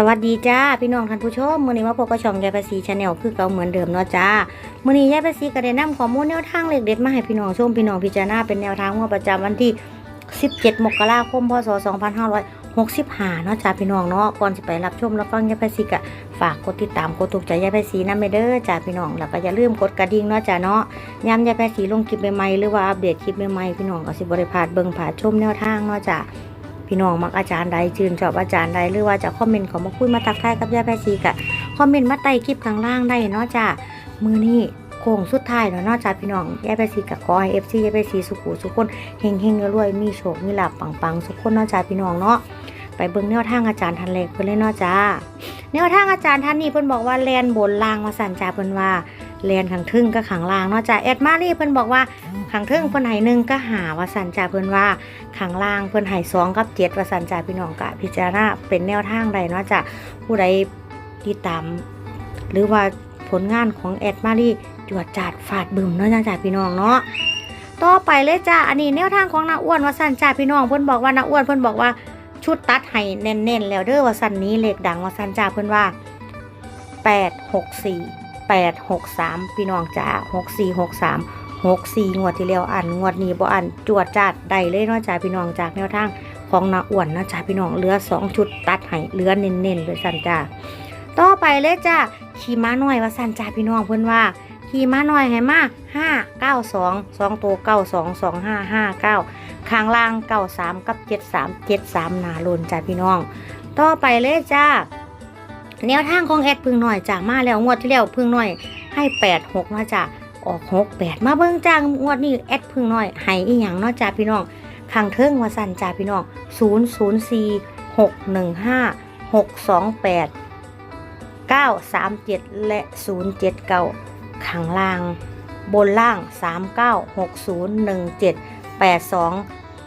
สวัสดีจ้าพี่น้องท่านผู้ชมมื้อนี้มาพบกับช่องยายภาษีชาแนลคือเก่าเหมือนเดิมเนาะจ้ามื้อนี้ยายภาษีก็ได้นำข้อมูลแนวทางเลขเด็ดมาให้พี่น้องชมพี่น้องพิจารณาเป็นแนวทางงวดประจำวันที่ 17 มกราคม พศ 2565เนาะจ้าพี่น้องเนาะก่อนสิไปรับชมรับฟังยายภาษีก็ฝากกดติดตามกดถูกใจยายภาษีนำไปเด้อจ้าพี่น้องแล้วก็อย่าลืมกดกระดิ่งเนาะจ้าเนาะยามยายภาษีลงคลิปใหม่ๆหรือว่าอัปเดตคลิปใหม่ๆพี่น้องก็สิบ่ได้พาดเบิ่งผ่าชมแนวทางเนาะจ้า พี่น้องมักอาจารย์ใดจืนชอบอาจารย์ใดหรือว่าจะคอมเมนต์ของมาคุยมาทักทายกับยาแพรซีกะคอมเมนต์มาใต้คลิปข้างล่างได้เนาะจ้ามือนี้โค้งสุดท้ายเนาะนาะจ้าพี่น้องยาแพซีกะขอให้เอฟซียาแพซีสุขุสุขคนเฮงเฮงรวยมีโชคมีลาบปังๆสุขคนเนาะจ้าพี่น้องเนาะไปเบิ่งแนวทางอาจารย์ทันเลกเพิ่อนเลยเนาะจ้าแนวทางอาจารย์ท่านนี้เพิ่อนบอกว่าแลนบนล่างมาสั่นจ้าเพิ่อนว่า แลนขังทึ่งก็ขังล่างเนาะจ้าแอดมารี่เพิ่นบอกว่าขังทึ่งเพิ่นให้หนึ่งก็หาว่าสันจ้าเพิ่นว่าข้างล่างเพิ่นให้สองกับเจ็ดว่าสันจ่าพี่น้องกะพิจารณาเป็นแนวทางใดเนาะจ้ะผู้ใดติดตามหรือว่าผลงานของแอดมารีจวดจาดฟาดบึมเนาะจ้ะพี่น้องเนาะต่อไปเลยจ้าอันนี้แนวทางของนาอ้วนว่าสันจ่าพี่น้องเพิ่นบอกว่านาอ้วนเพิ่นบอกว่าชุดตัดให้แน่นๆแล้วเด้อว่าสันนี้เหลขดังว่าสันจ่าเพิ่นว่าแปด หกสี่แปดหกสามพี่น้องจ้าหกสี่หกสามหกสี่งวดที่แล้วอันงวดนี้บ่อันจวดจัดได้เลยเนาะจ้าพี่น้องจากแนวทางของนาอ้วนนาะจ้าพี่น้องเหลือสองชุดตัดให้เหลือเน้นๆเลยสันจ้าต่อไปเลยจ้าขี่ม้าน้อยว่าสันจ้าพี่น้องเพิ่อนว่าขี่ม้าน้อยให้มาห้าเก้าสองสองตัวเก้าสองสองห้าห้าเก้าข้างล่างเก้าสามกับเจ็ดสามเจ็ดสามนาลนจ้าพี่น้อง ต่อไปเลยจ้า แนวทางของแอดพึ่งหน่อยจ้ามาแล้วงวดที่แล้วพึ่งหน่อยให้แปดหกเนาะจ้าออกหกแปดมาเบิ่งจ้างงวดนี้แอดพึ่งน้อยให้อีหยังเนาะจ้าพี่น้องข้างเทิงว่าสั่นจ้าพี่น้องศูนย์ศูนย์สี่หกหนึ่งห้าหกสองแปดเก้าสามเจ็ดและศูนย์เจ็ดเก้าข้างล่าง บนล่างสามเก้าหกศูนย์หนึ่งเจ็ดแปดสอง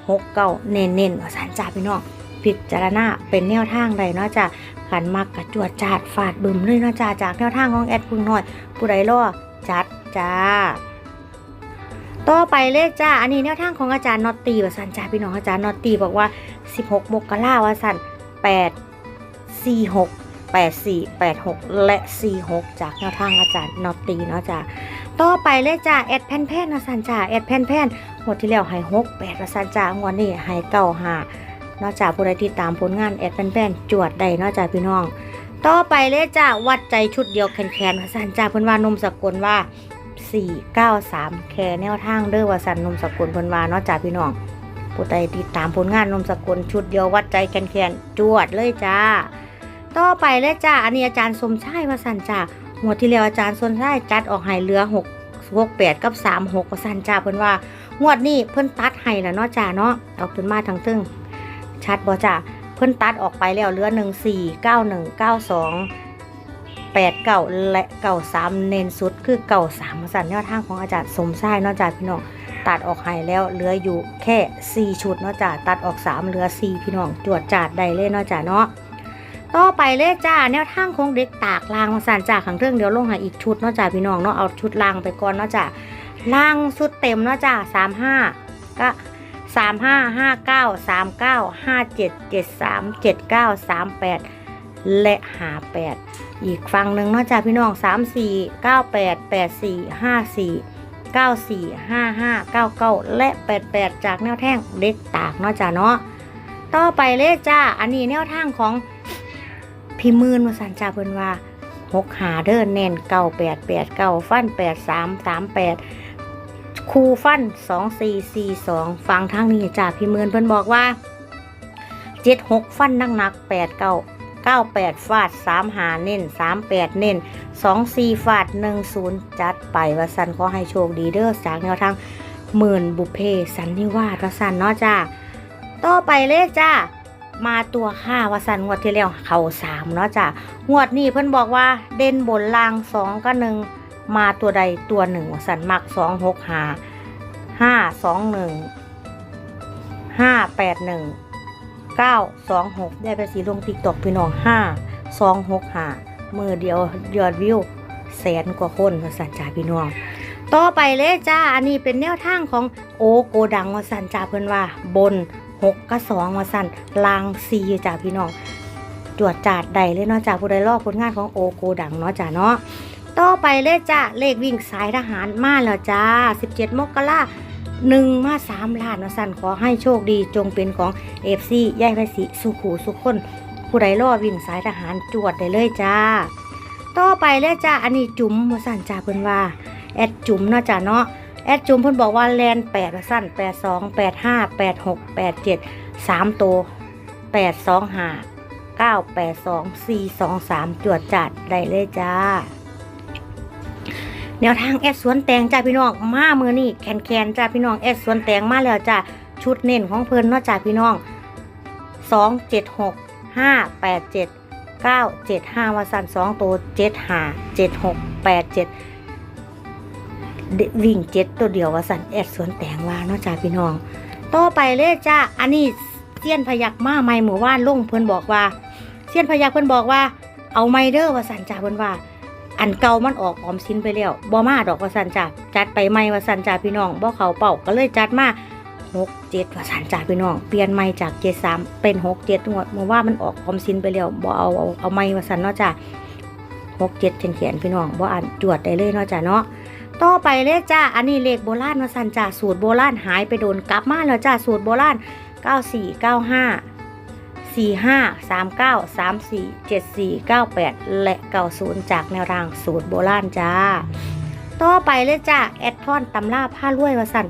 หกเก้าเน้นเน้นๆว่าสั่นจ้าพี่น้อง พิจารณาเป็นแนวทางใดเนาะจ้าขันมักกระจวดจาดฟาดบึมเลยเนาะจ้าจากแนวทางของแอดพึ่งน้อยผู้ใดรอจัดจ้าต่อไปเลยจ้า อันนี้แนวทางของอาจารย์นอตตีว่าสันจ้าพี่น้องอาจารย์นอตตีบอกว่า 16 มกราว่าสัน8 4 6 8 4 8 6 และ 46 จากแนวทางอาจารย์นอตตีเนาะจ้าต่อไปเลยจ้าแอดแพนแพนนะสันจ้าแอดแพนแพนหมดที่แล้วให้6 8ว่าสันจ้างวดนี้ให้เก้าห้า นอกจากผู้ใดติดตามผลงานแอดแพนแพนจวดได้นอกจากพี่น้อง ต่อไปเลยจ้าวัดใจชุดเดียวแคนๆวสันจ้าเพิ่นว่านมสกุลว่า 493 แคแนวทางเด้อว่าสันนมสกุลเพิ่นว่านาะจ้าพี่น้องผู้ใดติดตามผลงานนมสกุลชุดเดียววัดใจแคนๆจวดเลยจ้า ต่อไปเลยจ้าอันนี้อาจารย์สมชายว่าสันจ้าหมวดที่แล้วอาจารย์สมชายจัดออกให้เหลือ6 6 8 กับ 36ว่าสันจ้าเพิ่นว่างวดนี้เพิ่นตัดให้แล้วเนาะจ้าเนาะเอาขึ้นมาทั้งตึง ชัดบ่จ้าเพิ่นตัดออกไปแล้วเหลือ1 4 9 1 9 2 8 9แปดเก่าและ9 3เน้นสุดคือ9 3สันแนวทางของอาจารย์สมชายนอกจากพี่น้องตัดออกให้แล้วเหลืออยู่แค่4ชุดนาะจ้ะตัดออก3เหลือ4พี่น้องจวดจาดได้เลยนาะจ้ะเนาะต่อไปเลยจ้าแนวทางของเด็กตากลางมาสันจากขังเครื่องเดี๋ยวลงห้อีกชุดนาะจ้ะพี่น้องเนาะเอาชุดลางไปก่อนนาะจ้ะล่างชุดเต็มเนาะจ้ะ35ก็ สามห้าห้าเก้าสามเก้าห้าเจ็ดเจ็ดสามเจ็ดเก้าสามแปดและหาแปดอีกฝั่งหนึ่งนอกจากพี่น้องสามสี่เก้าแปดแปดสี่ห้าสี่เก้าสี่ห้าห้าเก้าเก้าและแปดแปดจากแนวแท่งเด็กตากเนาะจ้าเนาะต่อไปเลยจ้า อันนี้แนวทางของพี่มื่นมาสันจ่าเพิ่นว่าหกหาเดินแน่นเก้าแปดแปดเก้าฟันแปดสามสามแปด ครูฟันสองสี่สี่สองฟังทางนี้จ่าพี่เมือนเพิ่นบอกว่าเจ็ดหกฟันนักหนักแปดเก้าเก้าแปดฟาดสามหาเน้นสามแปดเน้นสองสี่ฟาดหนึ่งศูนย์จัดไปว่าสันขอให้โชคดีเด้อจากแนวทางหมื่นบุเพสันนิวาสว่าสันเนาะจ้าต่อไปเลยจ้ามาตัวห้าว่าสันงวดที่แล้วเข่าสามเนาะจ้างวดนี้เพิ่นบอกว่าเด่นบนล่างสองก็หนึ่ง มาตัวใดตัวหนึ่งสันมักสองหกหาห้าสองหนึ่งห้าแปดหนึ่งเก้าสองหกได้ไปสีลงติ๊กตอกพี่น้องห้าสองหกหามือเดียวยอดวิวแสนกว่าคนสันจ่าพี่น้อง ต่อไปเลยจ้า อันนี้เป็นแนวทางของโอโกดังวาสันจ่าเพิ่อนว่า บนหกกับสองวาสันลางซีจ่าพี่น้องจวดจาดใดเลยเนาะจ้าผู้ใดรอบผลงานของโอโกดังเนาะจ้าเนาะ ต่อไปเลยจ้าเลขวิ่งสายทหารมาแล้วจ้า 17 มกราหนึ่งมาสามล้านนาะสันขอให้โชคดีจงเป็นของเอฟซีย่ายไพศรีสุขูสุขคน ผู้ใดรอวิ่งสายทหารจวดได้เลยจ้า ต่อไปเลยจ้าอันนี้จุ๋มมาสั่นจ้าเพิ่นว่า แอดจุ๋มเนาะจ้าเนาะแอดจุ๋มเพิ่นบอกว่าแลนแปดว่าสั่นแปดสองแปดห้าแปดหกแปดเจ็ดสามตัวแปดสองห้าเก้าแปดสองสี่สองสามจวดจัดได้เลยจ้า แนวทางแอดสวนแตงจ้าพี่น้องมามือนี่แคนแคนๆจ้าพี่น้องแอดสวนแตงมาแล้วจ้าชุดเน้นของเพิ่นเนาะจ้าพี่น้องสองเจ็ดหกห้าแปดเจ็ดเก้าเจ็ดห้าวาสันสองตัวเจ็ดห้าเจ็ดหกแปดเจ็ดวิ่งเจ็ดตัวเดียววาสันแอดสวนแตงว่าเนาะจ้าพี่น้องต่อไปเลยจ้าอันนี้เซียนพยักมาไม่หมู่ว่านลุงเพิ่นบอกว่าเซียนพยักเพิ่นบอกว่าเอาไมเดอร์วาสันจ้าเพิ่นว่า อันเก่ามันออกออมสินไปแล้วบ่มาดอกว่าสันจ้าจัดไปใหม่ว่าสันจ้าพี่น้องบ่เขาเป่าก็เลยจัดมาหกเจ็ดว่าสันจ้าพี่น้อง เปลี่ยนใหม่จากเจ็ดสามเป็นหกเจ็ดงวดเมื่อว่ามันออกออมสินไปแล้วบ่เอาเอาเอาใหม่ว่าสันเนาะจ้าหกเจ็ดเขียนๆพี่น้องบ่อ่านจวดได้เลยเนาะจ้าเนาะต่อไปเลยจ้า อันนี้เลขโบราณวาสันจ้าสูตรโบราณหายไปโดนกลับมาแล้วจ้าสูตรโบราณเก้าสี่เก้าห้าสามเก้าสามสี่เจ็ดสี่เก้าแปดและเก้าศูนย์จากแนวทางสูตรโบราณจ้า ต่อไปเลยจ้า แอดทอนตำล่าผ้ารวยวาสัน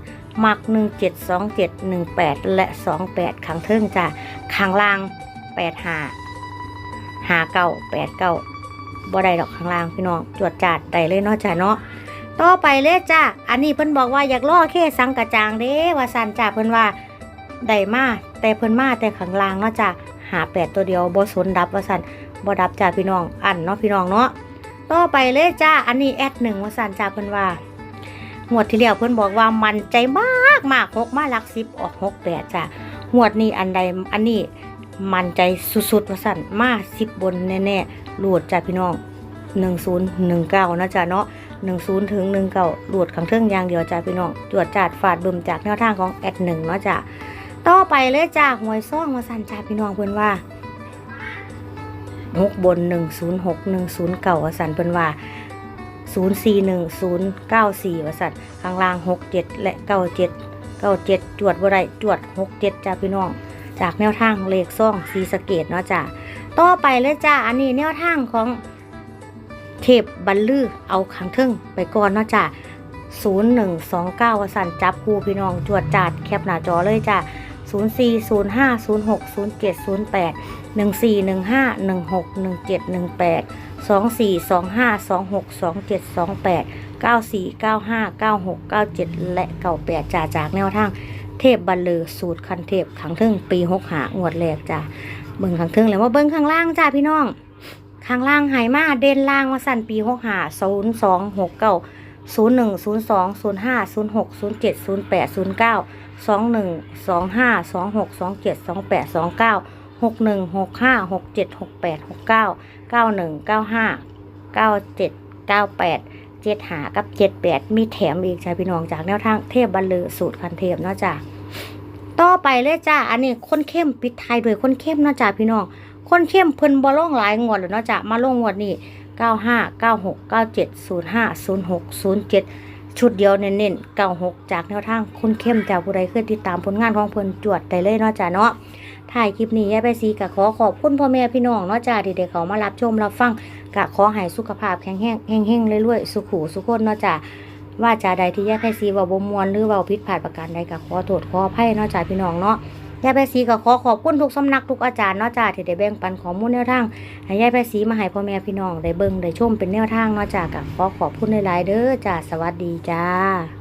มักหนึ่งเจ็ดสองเจ็ดหนึ่งแปดและสองแปดขังเทิงจ้าขังล่างแปดหาหาเก้าแปดเก้าบ่ได้ดอกข้างล่างพี่น้อง จวดจาดได้เลยเนาะจ้าเนาะต่อไปเลยจ้า อันนี้เพิ่นบอกว่าอยากล่อแค่สังกระจางเด้ว่าสันจ้าเพิ่นว่าได้มาแต่เพิ่นมาแต่ข้างล่างเนาะจ้ะ หาแปดตัวเดียวบ่สนดับว่าสันบ่ดับจ้าพี่น้องอันเนาะพี่น้องเนาะต่อไปเลยจ้าอันนี้แอดหนึ่งว่าสันจ้าเพิ่อนว่างวดที่แล้วเพิ่อนบอกว่ามันใจมากมากหกมาลักสิบออกหกแปดจ้างวดนี้อันใดอันนี้มันใจสุดๆว่าสันมาสิบบนแน่ๆหลุดจ้าพี่น้องหนึ่งศูนย์หนึ่งเก้านะจ้าเนาะหนึ่งศูนย์ถึงหนึ่งเก้าหลุดขังเทิงอย่างเดียวจ้าพี่น้องตรวจจัดฝาดบึมจากแนวทางของแอดหนึ่งเนาะจ้า ต่อไปเลยจ้าหวยซ่องมาสั่นจ้าพี่น้องเพิ่นว่าหกบนหนึ่งศูนย์หกหนึ่งศูนย์เก่าสั่นเพิ่นว่าศูนย์สี่หนึ่งศูนย์เก้าสี่ว่าสั่นข้างล่างหกเจ็ดและเก้าเจ็ดเก้าเจ็ดจวดบ่ได้จวดหกเจ็ดจ้าพี่น้อง จากแนวทางเลขซ่องสีสเกตเนาะจ้าต่อไปเลยจ้าอันนี้แนวทางของเทพบัลลือเอาขังทึ่งไปก่อนเนาะจ้าศูนย์หนึ่งสองเก้าว่าสั่นจับคู่พี่น้องจวดจาดแคปหน้าจอเลยจ้า 0 4 0 5 0 6 0 7 0 8 1 4 1 5 1 6 1 7 1 8 2 4 2 5 2 6 2 7 2 8 9 4 9 5 9 6 9 7 และ 98จ่าจากแนวทางเทพบัลลือสูตรคันเทพขังทึ่งปี6หางวดแรกจ้าเบิ่งขังทึ่งแล้วว่าเบิ่งข้างล่างจ้าพี่น้อง ข้างล่างหายมาเด่นล่างมาสั่นปี6หา0 2 6 9 0 1 0 2 0 5 0 6 0 7 0 8 0 9สองหนึ่ สองหนึ่งสองห้าสองหกสองเจ็ดสองแปดสองเก้าหกหนึ่งหกห้าหกเจ็ดหกแปดหกเก้าเก้าหนึ่งเก้าห้าเก้าเจ็ดเก้าแปดเจ็ดหากับเจ็ดแปดมีแถมอีกจ้าพี่น้องจากแนวทางเทพบัลลือสูตรคันเทพเนาะจ้าต่อไปเลยจ้าอันนี้คนเข้มปิดไทยด้วยคนเข้มเนาะจ้าพี่น้องคนเข้มเพิ่นบอล่องหลายงวดแล้วเนาะจ้ามาลงงวดนี้เก้าห้าเก้าหกเก้าเจ็ดศูนย์ห้าศูนย์หกศูนย์เจ็ด ชุดเดียวเน้นๆเก้าหกจากแนวทางคุณเข้มจากผู้ใดเคยติดตามผลงานของเพิ่นจวดได้เลยเนาะจ้าเนาะถ่ายคลิปนี้ยายไปซีกะขอขอบคุณพ่อแม่พี่น้องเนาะจ้าที่ได้เขามารับชมรับฟังกะขอให้สุขภาพแข็งแห้งแห้งๆเรื่อยๆสุขูสุขคนเนาะจ้าว่าจาใดที่ยายไปซีว่าบ่มวนหรือว่าพิษผ่านประการใดกะขอโทษขออภัยเนาะจ้าพี่น้องเนาะ ยายไปซีก็ขอขอบคุณทุกสำนักทุกอาจารย์เนาะจ้าที่ได้แบ่งปันข้อมูลแนวทางให้ยายไปสีมาให้พ่อแม่พี่น้องได้เบิ่งได้ชมเป็นแนวทางเนาะจ้าก็ขอขอบคุณหลายๆเด้อจ้าสวัสดีจ้า